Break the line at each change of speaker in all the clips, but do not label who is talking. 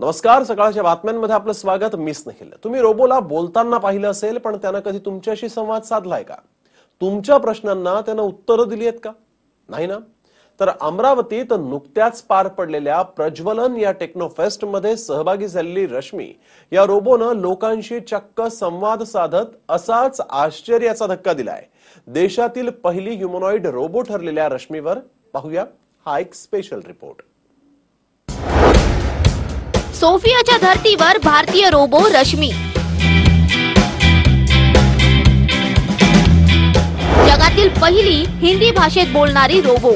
नमस्कार सकाळच्या बातम्यांमध्ये आपलं स्वागत मिस नाही तुम्ही रोबोला बोलताना पाहिलं असेल पण त्यानं कधी तुमच्याशी संवाद साधलाय का तुमच्या प्रश्नांना त्यानं उत्तरं दिली आहेत का नाही ना तर अमरावतीत नुकत्याच पार पडलेल्या प्रज्वलन या टेक्नोफेस्ट मध्ये सहभागी झालेली रश्मी या रोबोनं लोकांशी चक्क संवाद साधत असाच आश्चर्याचा धक्का दिलाय देशातील पहिली ह्युमनॉइड रोबो ठरलेल्या रश्मीवर पाहूया हा एक स्पेशल रिपोर्ट
सोफियाच्या धर्तीवर भारतीय रोबो रश्मी जगातील पहिली हिंदी भाषेत बोलणारी रोबो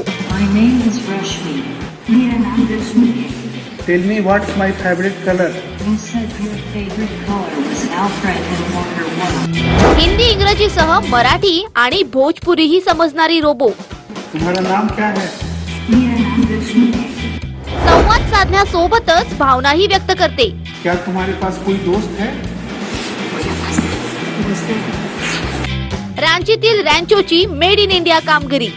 हिंदी इंग्रजी सह मराठी आणि भोजपुरी ही समजणारी रोबो
तुम्हारा नाम क्या है?
संवाद साधण्यासोबतच भावनाही व्यक्त करते
क्या तुम्हारे पास कोई दोस्त है
रांचीतील मेड इन इंडिया कामगिरी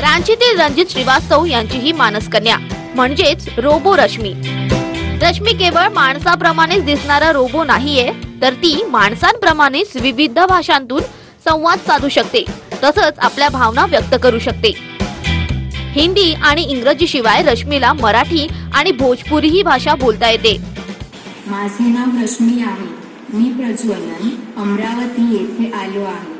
रांचीतील रणजित श्रीवास्तव यांची ही मानसकन्या म्हणजेच रोबो रश्मी रश्मी केवळ माणसाप्रमाणेच दिसणारा रोबो नाहीये तर ती माणसांप्रमाणेच विविध भाषांतून संवाद साधू शकते तसंच आपल्या भावना व्यक्त करू शकते हिंदी आणि इंग्रजी शिवाय रश्मीला मराठी आणि भोजपुरी ही भाषा बोलता येते माझे नाव रश्मी आहे मी प्रज्वलन अमरावती येथे आलो आहे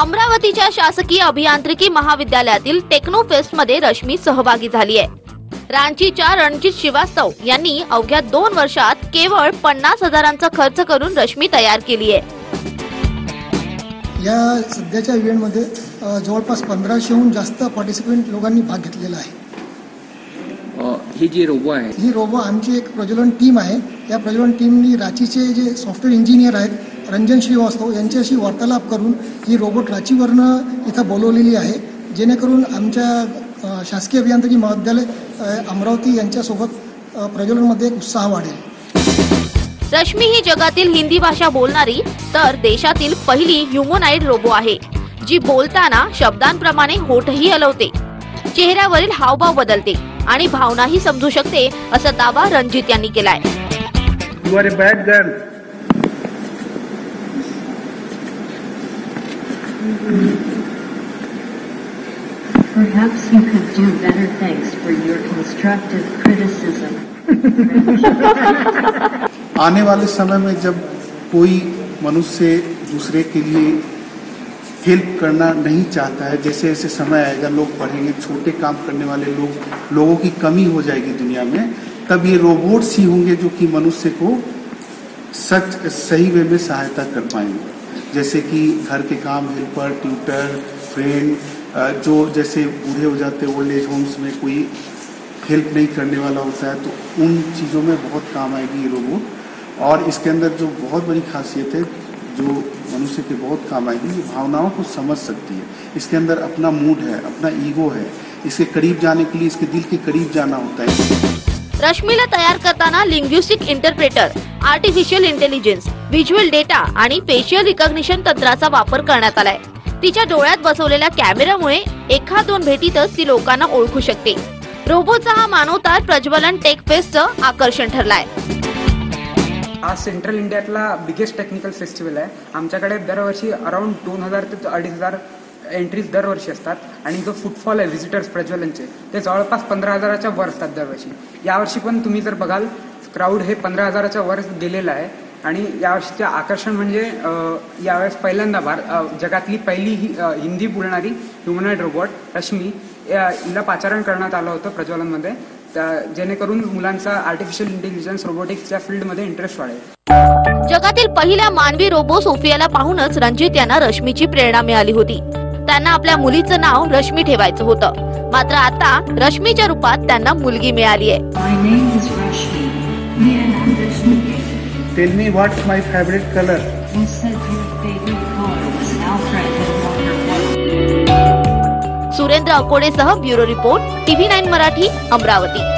अमरावतीच्या शासकीय अभियांत्रिकी महाविद्यालयातील टेक्नो मध्ये रश्मी सहभागी झाली आहे रांचीच्या रणजित श्रीवास्तव यांनी अवघ्या दोन वर्षात केवळ पन्नास हजारांचा खर्च करून रश्मी तयार केली आहे
या सध्याच्या इव्हेंटमध्ये जवळपास पंधराशेहून जास्त पार्टिसिपेंट लोकांनी भाग घेतलेला आहे
ही जी रोबो आहे
ही रोबो आमची एक प्रज्वलन टीम आहे या प्रज्वलन टीमनी रांचीचे जे सॉफ्टवेअर इंजिनियर आहेत रंजन श्रीवास्तव यांच्याशी वार्तालाप करून ही रोबोट रांचीवरनं इथं बोलवलेली आहे जेणेकरून आमच्या शासकीय अभियांत्रिकी महाविद्यालय अमरावती यांच्यासोबत प्रज्वलनमध्ये उत्साह वाढेल
रश्मी ही जगातील हिंदी भाषा बोलणारी तर देशातील पहिली ह्युमोनाईड रोबो आहे जी बोलताना शब्दांप्रमाणे होठही हलवते चेहऱ्यावरील हावभाव बदलते आणि भावनाही समजू शकते असा दावा रणजित यांनी केलाय
आने वाले समय में जब कोई मनुष्य दूसरे के लिए हेल्प करना नहीं चाहता है जैसे ऐसे समय आएगा लोग पढ़ेंगे छोटे काम करने वाले लोग लोगों की कमी हो जाएगी दुनिया में तब ये रोबोट्स ही होंगे जो कि मनुष्य को सच सही वे में सहायता कर पाएंगे जैसे कि घर के काम हेल्पर ट्यूटर फ्रेंड जो जैसे बूढ़े हो जाते ओल्ड एज होम्स में कोई हेल्प नहीं करने वाला होता है तो उन चीज़ों में बहुत काम आएगी ये रोबोट और इसके अंदर जो बहुत बड़ी खासियत है जो मनुष्य के बहुत काम आएगी ये भावनाओं को समझ सकती है इसके अंदर अपना मूड है अपना ईगो है इसके करीब जाने के लिए इसके दिल के करीब जाना होता है
तैयार करता ना linguistic interpreter artificial intelligence visual data आणि फेशियल रिकॉग्निशन तंत्राचा वापर करण्यात आलाय तिच्या डोळ्यात बसवलेल्या कॅमेऱ्यामुळे एका दोन भेटीतच ती लोकांना ओळखू शकते रोबोटचा हा मानवतार प्रज्वलन टेक फेस्टचं आकर्षण ठरलाय
हा सेंट्रल इंडियातला बिगेस्ट टेक्निकल फेस्टिवल आहे आमच्याकडे दरवर्षी अराऊंड दोन हजार ते अडीच हजार एंट्रीज दरवर्षी असतात आणि जो फुटफॉल आहे व्हिजिटर्स प्रज्वलनचे ते जवळपास पंधरा हजाराच्या वर असतात दरवर्षी यावर्षी पण तुम्ही जर बघाल क्राऊड हे पंधरा हजाराच्या वर गेलेलं आहे आणि यावर्षीचे आकर्षण म्हणजे यावेळेस पहिल्यांदा भारत जगातली पहिली हिंदी बोलणारी ह्युमनाईड रोबोट रश्मी हिला पाचारण करण्यात आलं होतं प्रज्वलनमध्ये त्या जेणेकरून मुलांचा आर्टिफिशियल इंटेलिजन्स रोबोटिक्सच्या फील्डमध्ये इंटरेस्ट वाढेल
जगातील पहिल्या मानवी रोबो सोफियाला पाहूनच रणजित यांना रश्मीची प्रेरणा मिळाली होती त्यांना आपल्या मुलीचं नाव रश्मी ठेवायचं होतं मात्र आता रश्मीच्या रूपात त्यांना मुलगी मिळाली आहे कलर सुरेंद्र अकोडेसह bureau report TV nine Marathi Amravati